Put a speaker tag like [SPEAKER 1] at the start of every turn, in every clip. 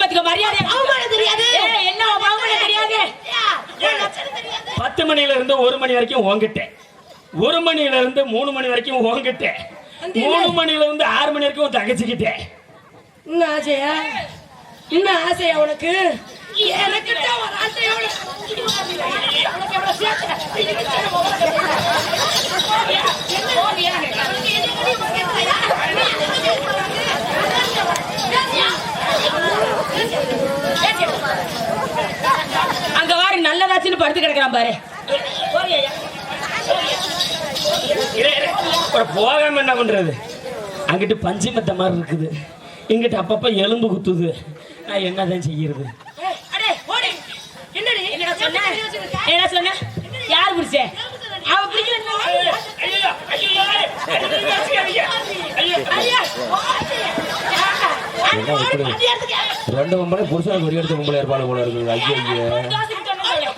[SPEAKER 1] பாத்துக்க மரியாதை
[SPEAKER 2] அவமானம் தெரியாது.
[SPEAKER 1] என்ன அவமானம் தெரியாது.
[SPEAKER 3] பத்து மணில இருந்து ஒரு மணி வரைக்கும் ஓங்கிட்டேன். ஒரு மணில இருந்து மூணு மணி வரைக்கும் ஓங்கிட்டேன். மூணு மணில இருந்து ஆறு மணி வரைக்கும் தகச்சிக்கிட்டேன்.
[SPEAKER 2] இன்னும் ஆசையா? இன்னும் ஆசையா உனக்கு? எனக்கு ஒரு ஆசையா உனக்கு உனக்கு எவ்வளவு சேர்த்து?
[SPEAKER 1] அங்க வாரு நல்லதாச்சுன்னு படுத்து கிடக்குறான் பாரு
[SPEAKER 3] இரு, இரு. அப்புறம் போகாம என்ன பண்றது அங்கிட்டு பஞ்சு மெத்த மாதிரி இருக்குது இங்கிட்டு அப்பப்ப எலும்பு குத்துது நான் என்னதான் செய்யறது
[SPEAKER 2] அடே, ஓடு. என்னடி?
[SPEAKER 1] என்னடா சொன்ன
[SPEAKER 2] எப்படி வச்சிருக்க?
[SPEAKER 1] என்ன சொன்ன யார் பிடிச்ச அவ பிடிக்கல
[SPEAKER 2] அந்த இடத்துக்கு
[SPEAKER 4] ரெண்டு பொம்பளை புருஷனுக்கு ஒரு எடுத்து பொம்பளை ஏற்பாடு போல இருக்குது. ஐயோ ஐயோ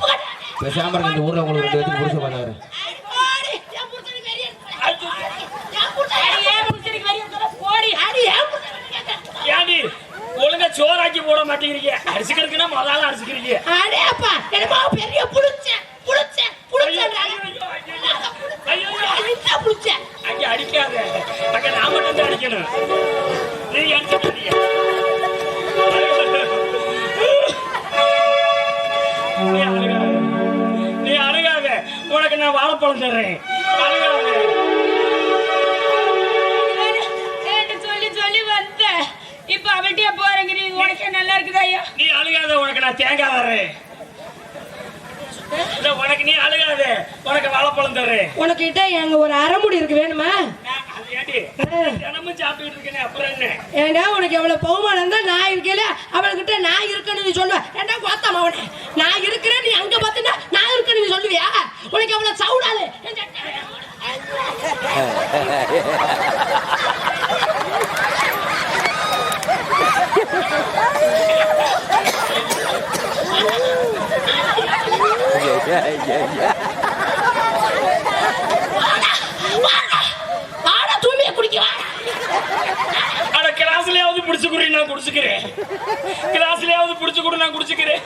[SPEAKER 4] பேசாம இருக்க இந்த ஊர்ல உங்களுக்கு ரெண்டு பேருக்கு புருஷன் பண்ணாரு.
[SPEAKER 3] ஒழுங்கா சோறாக்கி போட மாட்டேங்கிறீங்க. அரிசிக்கிறதுக்குன்னா முதல்ல அரிசிக்கிறீங்க.
[SPEAKER 2] அடே அப்பா, என்னமோ பெரிய புடிச்சேன்றாங்க.
[SPEAKER 3] ஐயோ,
[SPEAKER 2] என்ன புடிச்சேன்?
[SPEAKER 3] அங்க அடிக்காத. அங்க நான் மட்டும் தான் அடிக்கணும். நீ அடிச்சிட்டீங்க நீ அழுகாத. நீ அழுகாத. உனக்கு நான் வாழைப்பழம் தர்றேன். அழுகாத.
[SPEAKER 1] கேட்டு சொல்லி சொல்லி வந்த. இப்ப அவள்கிட்டயே போறேங்க. நீ உனக்கே நல்லா இருக்குதா ஐயா?
[SPEAKER 3] நீ அழுகாத. உனக்கு நான் தேங்காய் இல்ல, உனக்கு நீ அழுகாத. உனக்கு வாழைப்பழம் தர்றேன்.
[SPEAKER 2] உனக்கு கிட்ட எங்க ஒரு அரைமுடி இருக்கு வேணுமா?
[SPEAKER 3] நான் அது ஏண்டி? தினமும் என்ன
[SPEAKER 2] ஏண்டா உனக்கு எவ்வளவு பகுமானம் தான் நான் இருக்கேல? அவள்கிட்ட நான் இருக்கேன்னு நீ சொல்லுவ. ஏண்டா கோத்தாம அவனே? நான் இருக்கிறேன் நீ அங்க பாத்தீங்கன்னா நான் இருக்கேன்னு நீ சொல்லுவியா? உனக்கு எவ்வளவு சவுடாது ஆடா தூமிய குடிக்க
[SPEAKER 3] அட கிளாஸ்லயாவது புடிச்சு குடி நான் குடிச்சுக்கிறேன் கிளாஸ்லயாவது புடிச்சு குடி நான் குடிச்சுக்கிறேன்.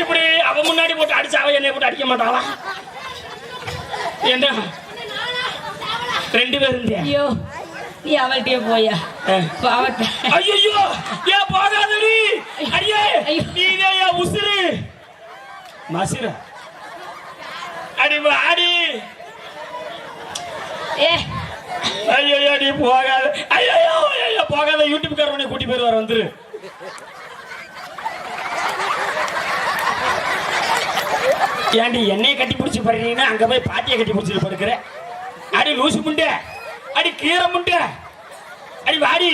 [SPEAKER 3] இப்படி அவ முன்னாடி போட்டு அடிச்சு அவ என்னை போட்டு அடிக்க மாட்டாளா? என்ன ரெண்டு பேரும்?
[SPEAKER 1] ஐயோ நீ அவள்கிட்டயே போயா.
[SPEAKER 3] ஆ.
[SPEAKER 1] பாவத்தை.
[SPEAKER 3] ஐயையோ ஏன் போகாதடி? அடியே
[SPEAKER 1] ஐயோ.
[SPEAKER 3] நீதே என் உசுரு மசிர அடி அடி.
[SPEAKER 1] ஏ.
[SPEAKER 3] ஐயோ நீ போகாத. ஐயோ ஐயோ போகாத யூடியூப் காரவனை கூட்டி போயிருவார் வந்துரு. ஏண்டி என்னைய கட்டி பிடிச்சி படுறீங்கன்னா அங்க போய் பாட்டியை கட்டி பிடிச்சிட்டு படுக்கிற அடி லூசு முண்டை அடி கீரை முண்டை அடி வாடி.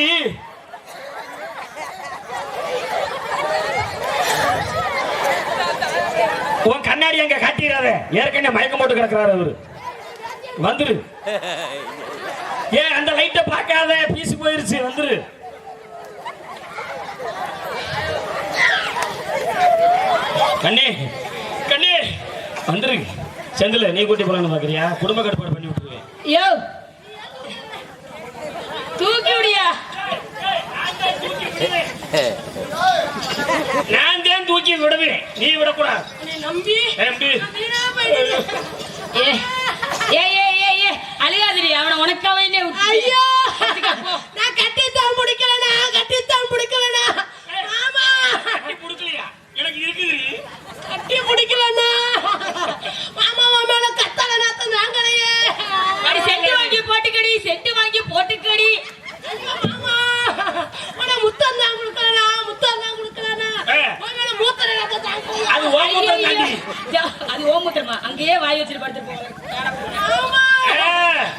[SPEAKER 3] உன் கண்ணாடி அங்க காட்டிடாத. ஏற்கனவே மயக்கம் போட்டு கிடக்குறாரு அவரு. வந்துரு. ஏன் அந்த லைட்டை பார்க்காத பீஸ் போயிருச்சு வந்துரு. கண்ணே கண்ணே வந்துரு. செந்தில் நீ கூட்டி போலான்னு பாக்குறியா? குடும்ப கட்டுப்பாடு பண்ணி விட்டுருவேன்
[SPEAKER 1] யோ! தூக்கி விடியா.
[SPEAKER 3] நான் தான் தூக்கி விடுவேன். நீ விடக்கூடாது.
[SPEAKER 2] நம்பி.
[SPEAKER 1] ஏ ஏ ஏ ஏ ஏ அழுகாதிரி அவனை உனக்காவே
[SPEAKER 2] ஐயோ! நான் கட்டித்தான் முடிக்கலனா கட்டித்தான் முடிக்கலனா ஆமா.
[SPEAKER 3] கட்டி கொடுக்கலையா எனக்கு இருக்குது
[SPEAKER 2] கட்டி முடிக்கலனா மாமா மாமால கத்தல நாத்த நாங்களையே
[SPEAKER 1] அடி செட்டு வாங்கி போட்டுக்கடி செட்டு வாங்கி போட்டுக்கடி.
[SPEAKER 2] மாமா. உன முத்தம் தான் கொடுக்கலனா முத்தம் தான் கொடுக்கலனா. உன்னால மூத்தல நாத்த தாங்க
[SPEAKER 3] அது ஓமத்தை தாண்டி.
[SPEAKER 1] ஐயோ, அது ஓமுத்திரமா? அங்கேயே வாய் வச்சுட்டு படுத்து போவாங்க
[SPEAKER 2] ஆமா.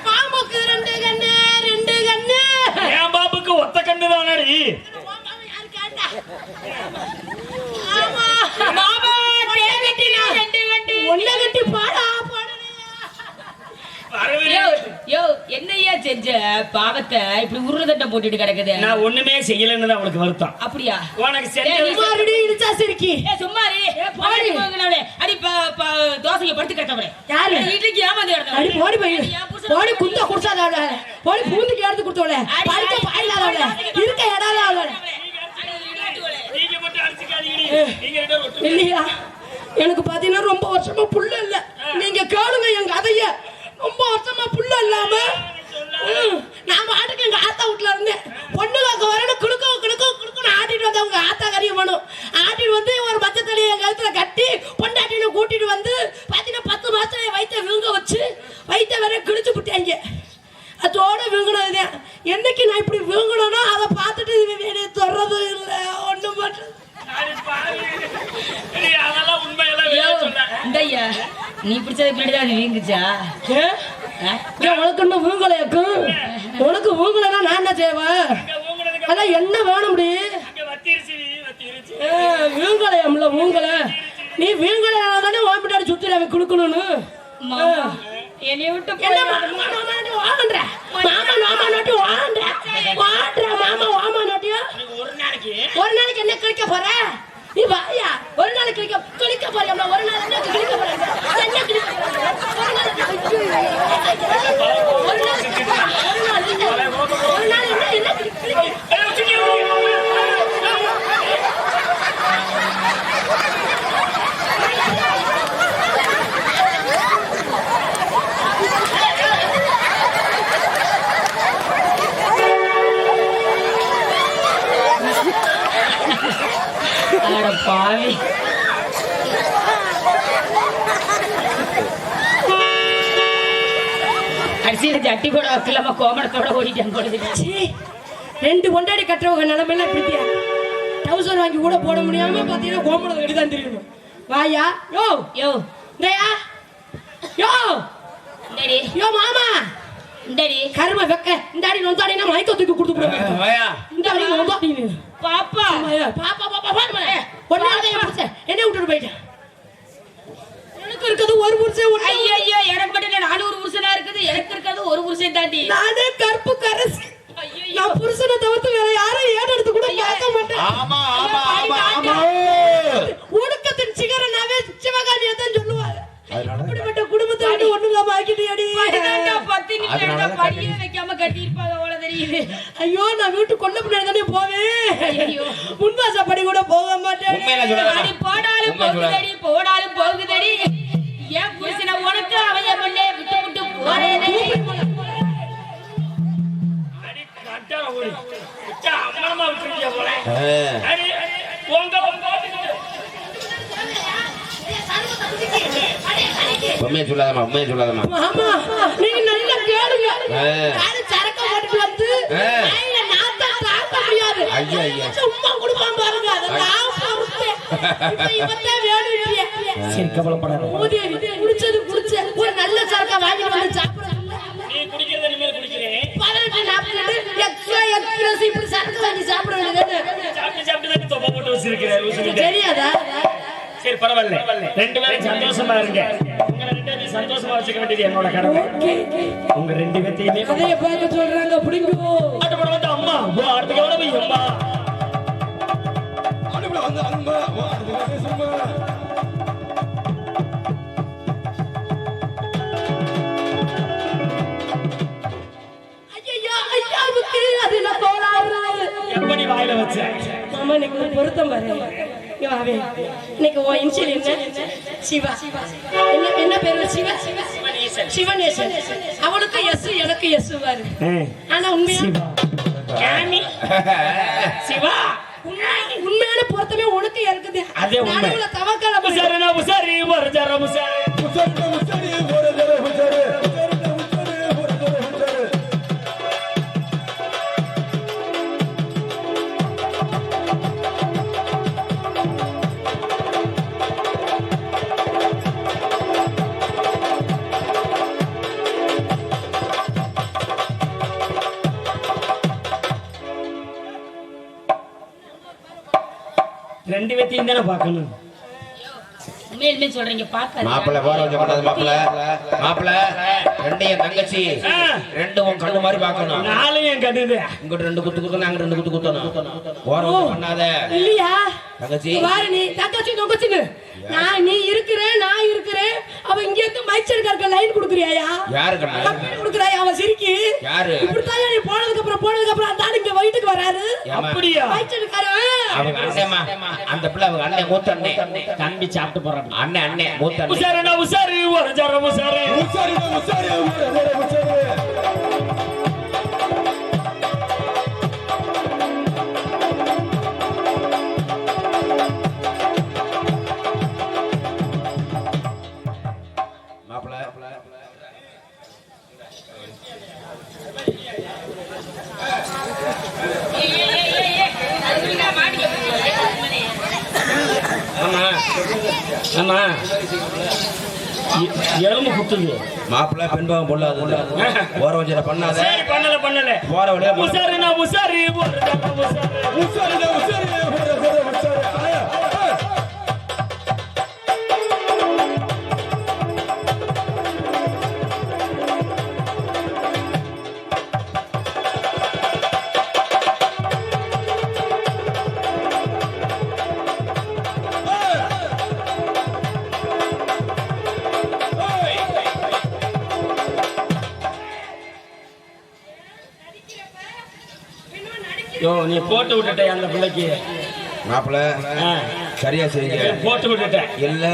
[SPEAKER 2] பாம்புக்கு ரெண்டு கண்ணு ரெண்டு கண்ணு.
[SPEAKER 3] என் பாப்புக்கு ஒத்த கண்ணு தானடி
[SPEAKER 2] மாமா யாரு கேட்டா ஆமா
[SPEAKER 1] மாமா தேவட்டி ரெண்டு கட்டி
[SPEAKER 2] ஒன்ன கட்டி பாடா பாடலையா
[SPEAKER 3] வரவே
[SPEAKER 1] யோ யோ என்னய்யா செஞ்ச பாவத்தை இப்படி உருளதட்டை போட்டுட்டு கிடக்குது.
[SPEAKER 3] நான் ஒண்ணுமே செய்யலைன்னு தான் அவளுக்கு வருத்தம்.
[SPEAKER 1] அப்படியா?
[SPEAKER 3] உனக்கு
[SPEAKER 2] மறுபடி இடிச்சா சிரிக்கி.
[SPEAKER 1] ஏ சும்மா. அடி தோசைக்கு படுத்து கட்டவளே.
[SPEAKER 2] யாரு?
[SPEAKER 1] இட்லிக்கு ஏமாந்து கிடந்தவளே.
[SPEAKER 2] அடி போடி போய். போடி குத்த குடிச்சாதவள போடி பூந்துக்கு எடுத்து கொடுத்தவள. படுத்த பாயிலாதவள இருக்க.
[SPEAKER 3] நீங்க பேரும் ஒற்றுமை
[SPEAKER 2] இல்லையா? எனக்கு பாத்தீங்கன்னா ரொம்ப வருஷமா புள்ள இல்ல. நீங்க கேளுங்க எங்க அதைய. ரொம்ப வருஷமா புள்ள இல்லாம. நான் பாட்டுக்கு எங்க ஆத்தா வீட்டுல இருந்தேன். பொண்ணு காக்க வரணும் குளுக்க குளுக்க குளுக்கணும் ஆட்டிட்டு வந்து அவங்க ஆத்தா கறியும் பண்ணும் ஆட்டிட்டு வந்து ஒரு பச்சை தடியை கழுத்துல கட்டி பொண்டாட்டின்னு கூட்டிட்டு வந்து பாத்தீங்கன்னா பத்து மாசத்துல என் விழுங்க வச்சு வயிற்ற வேற கிழிச்சு விட்டாங்க அதோட விழுங்கினதுதான் என்னைக்கு நான் இப்படி விழுங்கணும்னா அதை பார்த்துட்டு வெளியே தொடர்றது இல்லை. ஒன்றும் பண்ணுறது
[SPEAKER 3] நீ
[SPEAKER 1] பிடிச்சது பின்னாடி தான் அது வீங்குச்சா?
[SPEAKER 2] உனக்கு இன்னும் வீங்கலையாக்கு உனக்கு வீங்கலைன்னா நான் என்ன செய்வேன்? அதான் என்ன
[SPEAKER 3] வத்திருச்சு.
[SPEAKER 2] வீங்கலையம்ல வீங்கலை நீ வீங்கலையால தானே உன் பின்னாடி சுத்தி அவன் கொடுக்கணும்னு
[SPEAKER 1] மாமா என்னைய விட்டு
[SPEAKER 2] என்ன
[SPEAKER 1] போய்
[SPEAKER 2] மாமா மாமான்னு வாங்குற மாமா மாமா நோட்டி வாங்குற மாமா வாமா நோட்டியா
[SPEAKER 3] உனக்கு ஒரு நாளைக்கு
[SPEAKER 2] ஒரு நாளைக்கு என்ன கழிக்க போற? நீ வாயா ஒரு நாள் கிழிக்க கிழிக்க போறியா? ஒரு நாள் என்ன கிழிக்க போற? என்ன கிழிக்க போற? ஒரு நாள் ஒரு நாள் என்ன? என்ன என்ன கிழிக்க
[SPEAKER 1] ஜட்டி கூட வைக்கலாம கோமணத்தோட ஓடிட்டேன் பொழுது
[SPEAKER 2] சீ, ரெண்டு கொண்டாடி கட்டுறவங்க நிலைமையில இப்படித்தியா டவுசர் வாங்கி கூட போட முடியாம பாத்தீங்கன்னா கோமணத்தை கட்டி தான் தெரியணும் வாயா. யோ
[SPEAKER 1] யோ
[SPEAKER 2] இந்தயா யோ
[SPEAKER 1] இந்தடி
[SPEAKER 2] யோ மாமா.
[SPEAKER 1] இந்தடி
[SPEAKER 2] கரும வெக்க இந்த அடி நொந்தாடினா மயக்க தூக்கி கொடுத்து போடுவேன்
[SPEAKER 4] வாயா
[SPEAKER 2] இந்த அடி நொந்தாடி.
[SPEAKER 1] பாப்பா
[SPEAKER 2] பாப்பா. பாப்பா பாருமா ஒன்னாவது புருஷன் என்ன விட்டுட்டு போயிட்டேன் எனக்கு இருக்கிறது ஒரு புருஷன் ஒண்ணு
[SPEAKER 1] ஐயோ ஐயோ எனக்கு மட்டும் இல்ல நானூறு புருஷனா இருக்குது எனக்கு இருக்கிறது ஒரு புருஷன் தாண்டி
[SPEAKER 2] நானே கற்பு கரசி
[SPEAKER 1] ஐயோ
[SPEAKER 2] நான் புருஷனை தவிர்த்து வேற யாரும் ஏறெடுத்து கூட பார்க்க மாட்டேன்
[SPEAKER 4] ஆமா ஆமா ஆமா ஆமா
[SPEAKER 2] ஒடுக்கத்தின் சிகரனாவே சிவகாமியை தான் சொல்லுவாங்க
[SPEAKER 4] அதனால
[SPEAKER 2] அப்படிப்பட்ட குடும்பத்தை விட்டு ஒண்ணு இல்லாம ஆக்கிட்டியாடி
[SPEAKER 1] படிதாண்டா, பத்து நிமிஷம்
[SPEAKER 4] அதனால
[SPEAKER 1] இருந்தா
[SPEAKER 4] தான்
[SPEAKER 1] படியே வைக்காம கட்டியிருப்பாங்க அவ்வளவு தெரியுது
[SPEAKER 2] ஐயோ நான் வீட்டு கொண்ட பின்னாடி தானே போவேன்.
[SPEAKER 1] ஐயோ.
[SPEAKER 2] முன்வாசப்படி கூட போக மாட்டேன்.
[SPEAKER 1] போனாலும். போகுதடி. போனாலும் போகுதடி. ஏன் புருஷனை உனக்கு அவைய பண்ணே விட்டு விட்டு
[SPEAKER 3] போல. பாட்டுக்கு.
[SPEAKER 4] உண்மையை சொல்லாதம்மா உண்மையை சொல்லாதம்மா.
[SPEAKER 2] ஆமா நீங்க நல்லா கேளுங்க.
[SPEAKER 4] ஐயா, ஐயா.
[SPEAKER 2] சும்மா குடுப்பான் பாருங்க அதெல்லாம்.
[SPEAKER 3] சரி கவலைப்படாத.
[SPEAKER 2] குடிச்சது குடிச்ச. ஒரு நல்ல சரக்கா வாங்கிட்டு வந்து சாப்பிடுறது
[SPEAKER 3] நீ குடிக்கிறத இனிமேல் குடிக்கிறேன்.
[SPEAKER 2] பதினெட்டு நாற்பது எக்ஸ்ட்ரா எக்ஸ்ட்ரா இப்படி சரக்கு வாங்கி சாப்பிட வேண்டியது.
[SPEAKER 3] சாப்பிட்டு சாப்பிட்டு தான் தொப்பை போட்டு வச்சிருக்கிறேன் லூசுகிட்ட.
[SPEAKER 2] தெரியாதா?
[SPEAKER 3] சரி பரவாயில்ல. ரெண்டு பேரும் சந்தோஷமா இருங்க. உங்க ரெண்டு பேரும் சந்தோஷமா வச்சுக்க வேண்டியது என்னோட கடமை. உங்க ரெண்டு பேர்த்தையுமே
[SPEAKER 2] கதையை பார்க்க சொல்றாங்க பிடிக்கும்
[SPEAKER 3] பாட்டு போட வந்து அம்மா அம்மா, அடுத்து எவ்வளவு போய் அம்மா.
[SPEAKER 2] ஐயா ஐயாவுக்கு அதுல கோளாறு.
[SPEAKER 3] எப்படி வாயில வச்ச?
[SPEAKER 2] மாமா இன்னைக்கு ஒரு பொருத்தம் பாரு. இன்னைக்கு உன் இன்சியல் என்ன? சிவா. என்ன என்ன பேரு? சிவா. சிவனேசன் அவளுக்கு எஸ் எனக்கு எஸ் பாரு. ஆனா உண்மையா?
[SPEAKER 3] சிவா.
[SPEAKER 2] உண்மையான- உண்மையான பொருத்தமே உனக்கு இருக்குது.
[SPEAKER 3] அதே உண்மை.
[SPEAKER 2] தவக்கால
[SPEAKER 3] உசாரினா உசாரி ஒரு ஜரம் உசாரி. ரெண்டு பேத்தையும் தானே பார்க்கணும்?
[SPEAKER 1] உண்மையிலுமே சொல்றீங்க
[SPEAKER 4] மாப்பிள்ளை போற வச்ச கூடாது மாப்பிள்ளை. மாப்பிள்ளை. ரெண்டு என் தங்கச்சி
[SPEAKER 3] ஆ.
[SPEAKER 4] ரெண்டு உன் கண்ணு மாதிரி பார்க்கணும்.
[SPEAKER 3] நாளையும் என் கட்டுது
[SPEAKER 4] இங்கிட்டு ரெண்டு குத்து குத்தணும் அங்கிட்டு ரெண்டு குத்து குத்தணும். போற பண்ணாத.
[SPEAKER 2] இல்லையா?
[SPEAKER 3] தங்கச்சி.
[SPEAKER 2] வாரு நீ தங்கச்சி நொங்கச்சின்னு நான் நீ இருக்கிற நான் இருக்கிறேன். அவ இங்க இருந்து லைன் கொடுக்குறியாயா?
[SPEAKER 3] யாரு கண்ணா
[SPEAKER 2] கம்பெனி கொடுக்குறாயா அவன் சிரிக்கி?
[SPEAKER 3] யாரு?
[SPEAKER 2] இப்படித்தான் நீ போனதுக்கு அப்புறம் போனதுக்கு அப்புறம் அந்த ஆளு இங்க வீட்டுக்கு வராரு?
[SPEAKER 3] ஏம்மா?
[SPEAKER 4] அப்படியா?
[SPEAKER 3] அவங்க அந்த பிள்ளை அவங்க அண்ணன் மூத்த அண்ணன்
[SPEAKER 4] தம்பி சாப்பிட்டு போறான்
[SPEAKER 3] அண்ணன் அண்ணன் மூத்த அண்ணன்
[SPEAKER 4] உசாரண்ணா உசாரு ஒரு ஜரம் உசாரு
[SPEAKER 3] மாப்பிள்ள
[SPEAKER 4] எ- எலும்பு குத்துது
[SPEAKER 3] மாப்பிள்ள பெண்பாவம் பொல்லாது ஓர வஞ்சனை பண்ணாத.
[SPEAKER 4] சரி பண்ணல பண்ணல.
[SPEAKER 3] போற வழியா போற-
[SPEAKER 4] உசாருண்ணா உசாரு. ஒரு நீ போட்டு விட்டுட்ட அந்த பிள்ளைக்கு.
[SPEAKER 3] மாப்பிள்ள சரியா செய்யுங்க
[SPEAKER 4] போட்டு விட்டுட்ட.
[SPEAKER 3] இல்ல.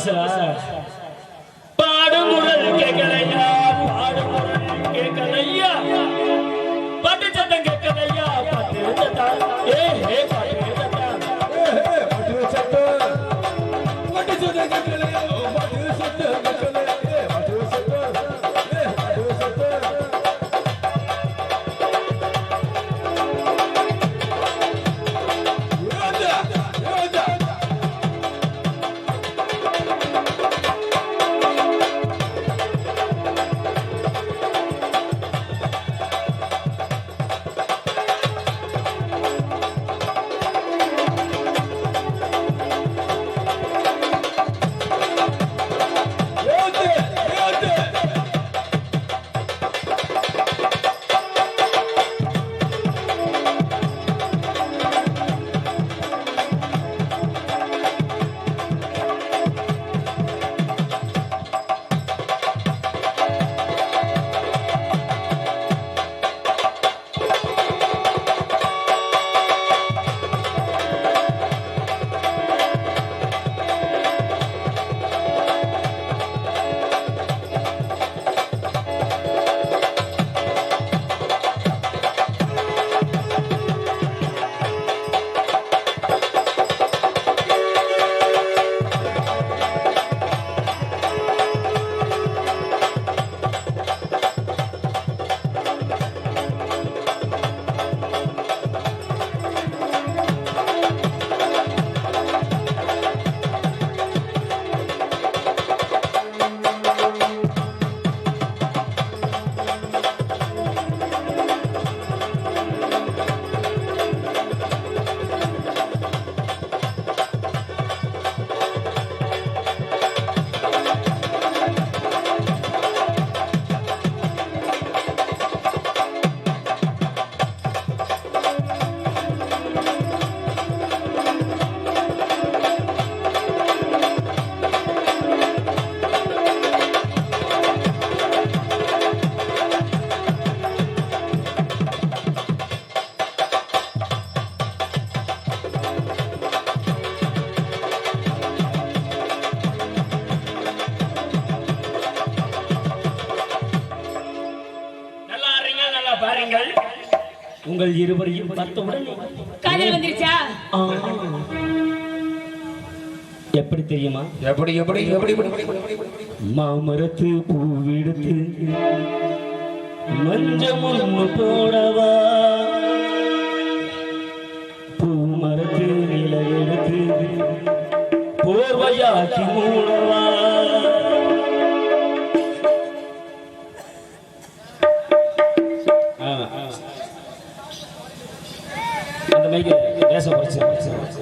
[SPEAKER 4] कसं पाड
[SPEAKER 5] मुरल काय
[SPEAKER 3] करायला. தெரியுமா?
[SPEAKER 4] எப்படி எப்படி எப்படி
[SPEAKER 3] மாமரத்து பூவெடுத்து மஞ்சமும் போடவா? பூமரத்து நிலையெடுத்து போர்வையாக்கி மூடவா? அந்த மைக்கு பேச பறிச்சு பறிச்சு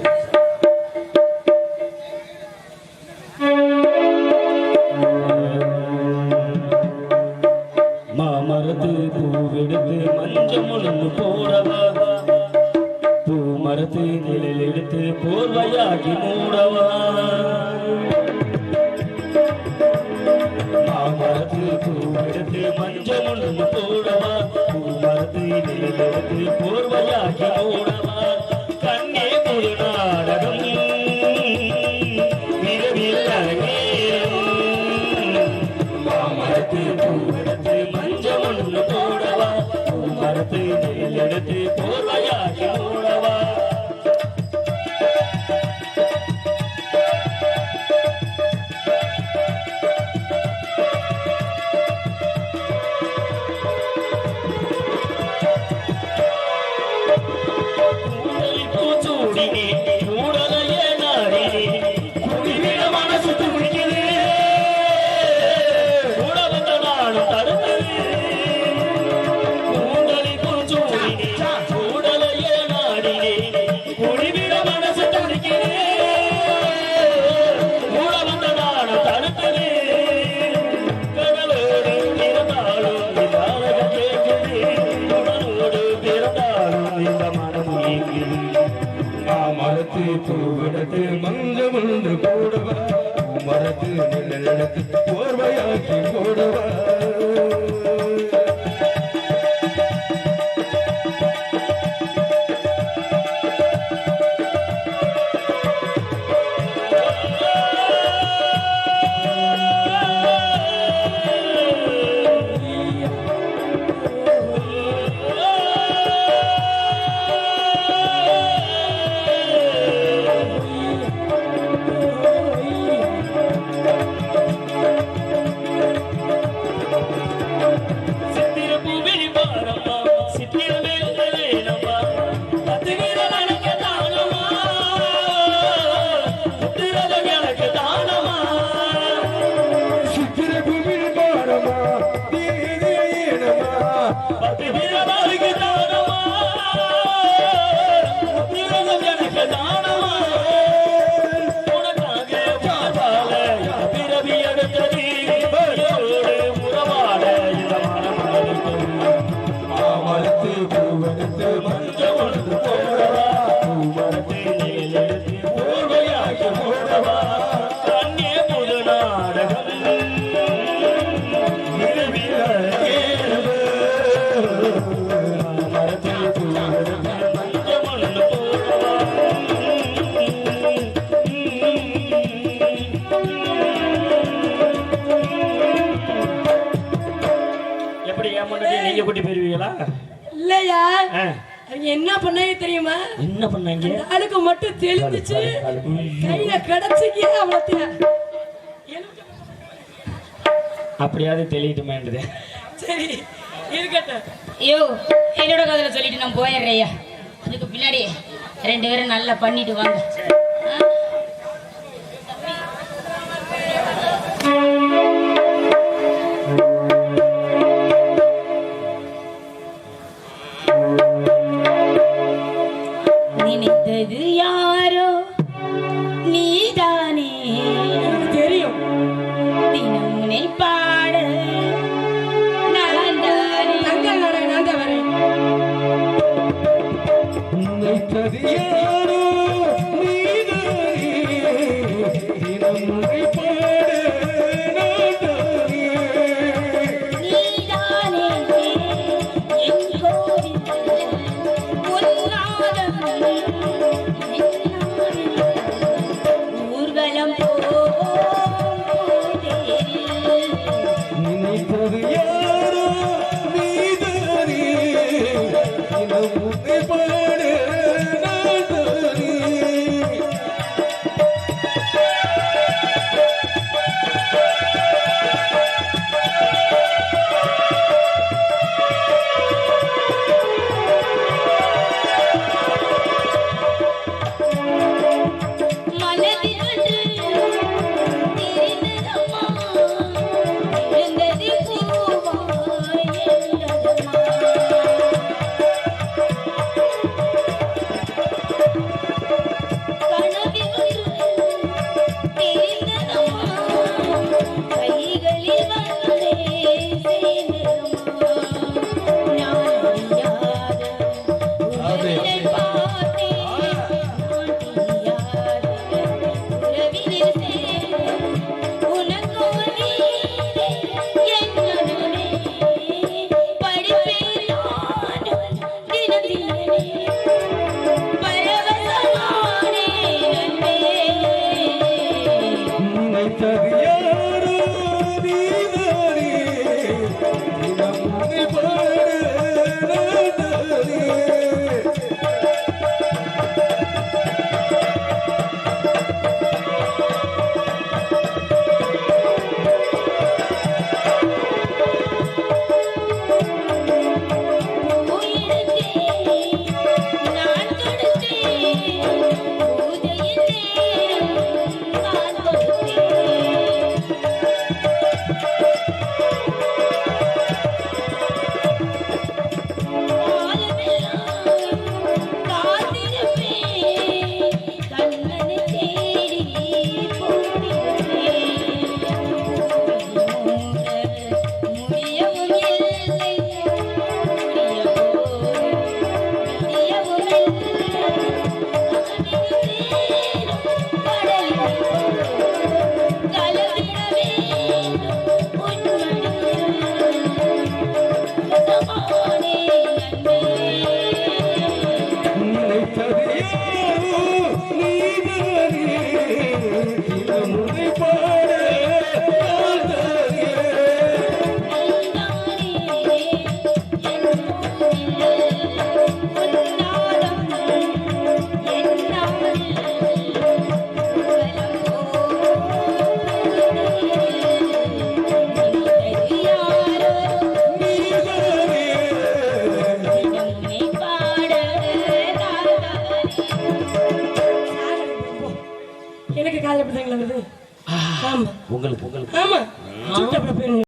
[SPEAKER 3] கொண்டு போடவா? பூ மரத்து நிழல் எடுத்து போர்வையாகி மூடவா? மாமரத்து பூ எடுத்து மஞ்சள் Thank. ಓರ್ವಯಾಗಿ ಕೊಡುವ எப்படி ஏமாட்டி நீங்க கூட்டி போயிருவீங்களா?
[SPEAKER 2] இல்லையா? என்ன பண்ணாங்க தெரியுமா?
[SPEAKER 3] என்ன பண்ணாங்க?
[SPEAKER 2] மட்டும் தெளிந்துச்சு கையில கிடைச்சிக்க மத்திய
[SPEAKER 3] அப்படியாவது தெளிட்டுமேன்றது
[SPEAKER 2] சரி
[SPEAKER 1] ஐயோ என்னோட கதையில சொல்லிட்டு நான் போயிடுறேயா அதுக்கு பின்னாடி ரெண்டு பேரும் நல்லா பண்ணிட்டு வாங்க. નથી